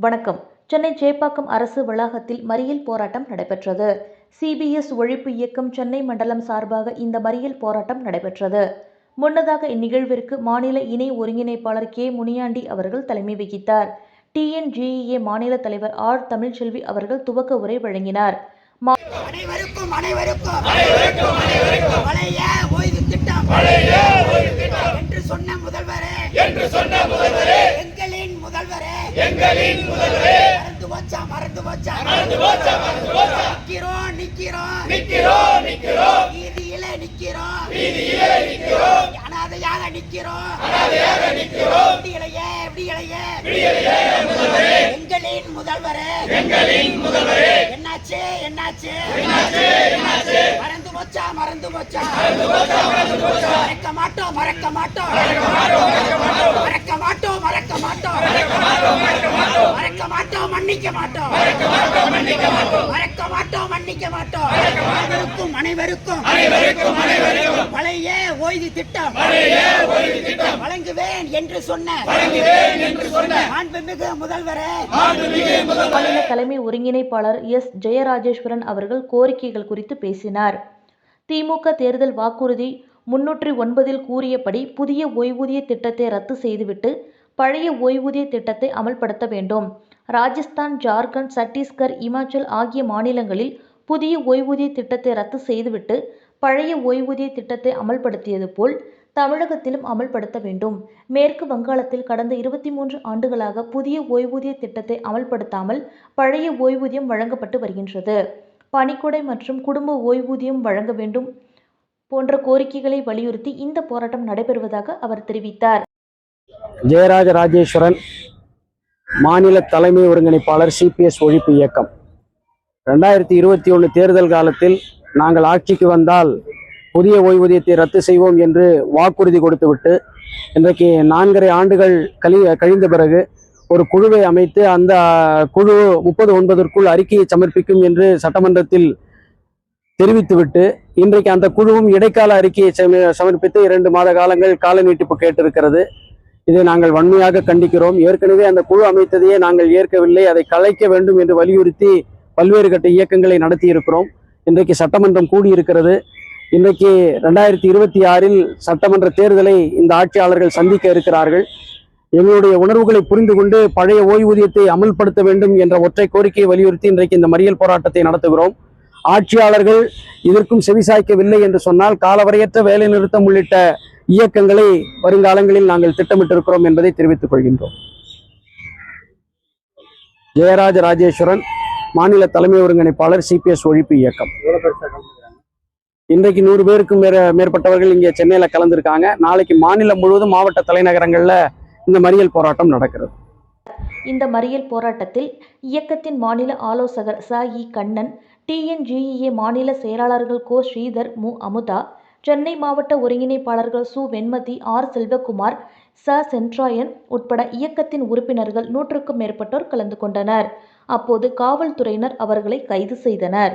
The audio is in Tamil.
வணக்கம் சென்னை சேப்பாக்கம் அரசு வளாகத்தில் மறியல் போராட்டம் நடைபெற்றது சிபிஎஸ் ஒழிப்பு இயக்கம் சென்னை மண்டலம் சார்பாக இந்த மறியல் போராட்டம் நடைபெற்றது முன்னதாக இந்நிகழ்விற்கு மாநில இணை ஒருங்கிணைப்பாளர் கே முனியாண்டி அவர்கள் தலைமை வகித்தார் டிஎன்ஜிஇஏ மாநில தலைவர் ஆர் தமிழ்ச்செல்வி அவர்கள் துவக்க உரை வழங்கினார் அனைவருக்கும் அனைவருக்கும் பழைய ஓய்வு திட்டம் பழைய ஓய்வு திட்டம் முதல்வரே என்று சொன்ன முதல்வரே எங்களின் முதல்வரே எங்களின் முதல்வரே. மறந்து போச்சா மறந்து போச்சா? மறந்து போச்சா மறந்து போச்சா? நிக்கிறோம் நிக்கிறோம். நிக்கிறோம் நிக்கிறோம். வீதியில நிக்கிறோம். வீதியிலே நிக்கிறோம். அனாதையாக நிக்கிறோம். அனாதையாக நிக்கிறோம். விடியலையே விடியலையே விடியலையே முதல்வரே? எங்களின் முதல்வரே. எங்களின் முதல்வரே. என்னாச்சு என்னாச்சு? என்னாச்சு என்னாச்சு? மறந்து போச்சா மறந்து போச்சா? மறந்து போச்சா மறந்து போச்சா? மறக்க மாட்டோம். மறக்க மாட்டோம் மறக்க மாட்டோம். மறக்க மாட்டோம் மறக்க மாட்டோம் மன்னிக்க மாட்டோம். மறக்க மாட்டோம் மன்னிக்க மாட்டோம். அனைவருக்கும் அனைவருக்கும். அனைவருக்கும் அனைவருக்கும். பழைய ஓய்வு திட்டம். பழைய ஓய்வு திட்டம். வழங்குவேன் என்று சொன்ன. வழங்குவேன் என்று சொன்ன. மாண்புமிகு முதல்வரே. மாண்புமிகு முதல்வர். மாநில தலைமை ஒருங்கிணைப்பாளர் எஸ். ஜெயராஜேஸ்வரன் அவர்கள் கோரிக்கைகள் குறித்து பேசினார். திமுக தேர்தல் வாக்குறுதி முன்னூற்றி ஒன்பதில் கூறியபடி புதிய ஓய்வூதிய திட்டத்தை ரத்து செய்துவிட்டு பழைய ஓய்வூதிய திட்டத்தை அமல்படுத்த வேண்டும். ராஜஸ்தான் ஜார்க்கண்ட் சட்டீஸ்கர் இமாச்சல் ஆகிய மாநிலங்களில் புதிய ஓய்வூதிய திட்டத்தை ரத்து செய்துவிட்டு பழைய ஓய்வூதிய திட்டத்தை அமல்படுத்தியது போல் தமிழகத்திலும் அமல்படுத்த வேண்டும். மேற்கு வங்காளத்தில் கடந்த இருபத்தி மூன்று ஆண்டுகளாக புதிய ஓய்வூதிய திட்டத்தை அமல்படுத்தாமல் பழைய ஓய்வூதியம் வழங்கப்பட்டு வருகின்றது. பணிக்கொடை மற்றும் குடும்ப ஓய்வூதியம் வழங்க வேண்டும் போன்ற கோரிக்கைகளை வலியுறுத்தி இந்த போராட்டம் நடைபெறுவதாக அவர் தெரிவித்தார். ஜெயராஜ ராஜேஸ்வரன் மாநில தலைமை ஒருங்கிணைப்பாளர் சிபிஎஸ் ஒழிப்பு இயக்கம். ரெண்டாயிரத்தி இருபத்தி ஒன்று தேர்தல் காலத்தில் நாங்கள் ஆட்சிக்கு வந்தால் புதிய ஓய்வூதியத்தை ரத்து செய்வோம் என்று வாக்குறுதி கொடுத்துவிட்டு இன்றைக்கு நான்கரை ஆண்டுகள் கழி கழிந்த பிறகு ஒரு குழுவை அமைத்து அந்த குழு முப்பது ஒன்பதற்குள் அறிக்கையை சமர்ப்பிக்கும் என்று சட்டமன்றத்தில் தெரிவித்துவிட்டு இன்றைக்கு அந்த குழுவும் இடைக்கால அறிக்கையை சம- சமர்ப்பித்து இரண்டு மாத காலங்கள் கால நீட்டிப்பு கேட்டிருக்கிறது. இதை நாங்கள் வன்மையாக கண்டிக்கிறோம். ஏற்கனவே அந்த குழு அமைத்ததையே நாங்கள் ஏற்கவில்லை. அதை கலைக்க வேண்டும் என்று வலியுறுத்தி பல்வேறு கட்ட இயக்கங்களை நடத்தி இருக்கிறோம் இன்றைக்கு சட்டமன்றம் கூடியிருக்கிறது. இன்றைக்கு ரெண்டாயிரத்தி இருபத்தி ஆறில் சட்டமன்ற தேர்தலை இந்த ஆட்சியாளர்கள் சந்திக்க இருக்கிறார்கள். எங்களுடைய உணர்வுகளை புரிந்து கொண்டு பழைய ஓய்வூதியத்தை அமல்படுத்த வேண்டும் என்ற ஒற்றை கோரிக்கையை வலியுறுத்தி இன்றைக்கு இந்த மறியல் போராட்டத்தை நடத்துகிறோம். ஆட்சியாளர்கள் இதற்கும் செவிசாய்க்கவில்லை என்று சொன்னால் காலவரையற்ற வேலைநிறுத்தம் உள்ளிட்ட இயக்கங்களை வருங்காலங்களில் நாங்கள் திட்டமிட்டிருக்கிறோம் என்பதை தெரிவித்துக் கொள்கின்றோம். ஜெயராஜ ராஜேஸ்வரன் மாநில தலைமை ஒருங்கிணைப்பாளர் சிபிஎஸ் ஒழிப்பு இயக்கம். இன்றைக்கு நூறு பேருக்கும் மேற மேற்பட்டவர்கள் இங்கே சென்னையில கலந்துருக்காங்க. நாளைக்கு மாநிலம் முழுவதும் மாவட்ட தலைநகரங்கள்ல இந்த மறியல் போராட்டம் நடக்கிறது. இந்த மறியல் போராட்டத்தில் இயக்கத்தின் மாநில ஆலோசகர் ச இ கண்ணன் டிஎன்ஜிஇஏ மாநில செயலாளர்கள் கோ. ஸ்ரீதர் மு. அமுதா சென்னை மாவட்ட ஒருங்கிணைப்பாளர்கள் சு. வெண்மதி ஆர். செல்வகுமார் ச. சென்ட்ராயன் உட்பட இயக்கத்தின் உறுப்பினர்கள் நூற்றுக்கும் மேற்பட்டோர் கலந்து கொண்டனர். அப்போது காவல்துறையினர் அவர்களை கைது செய்தனர்.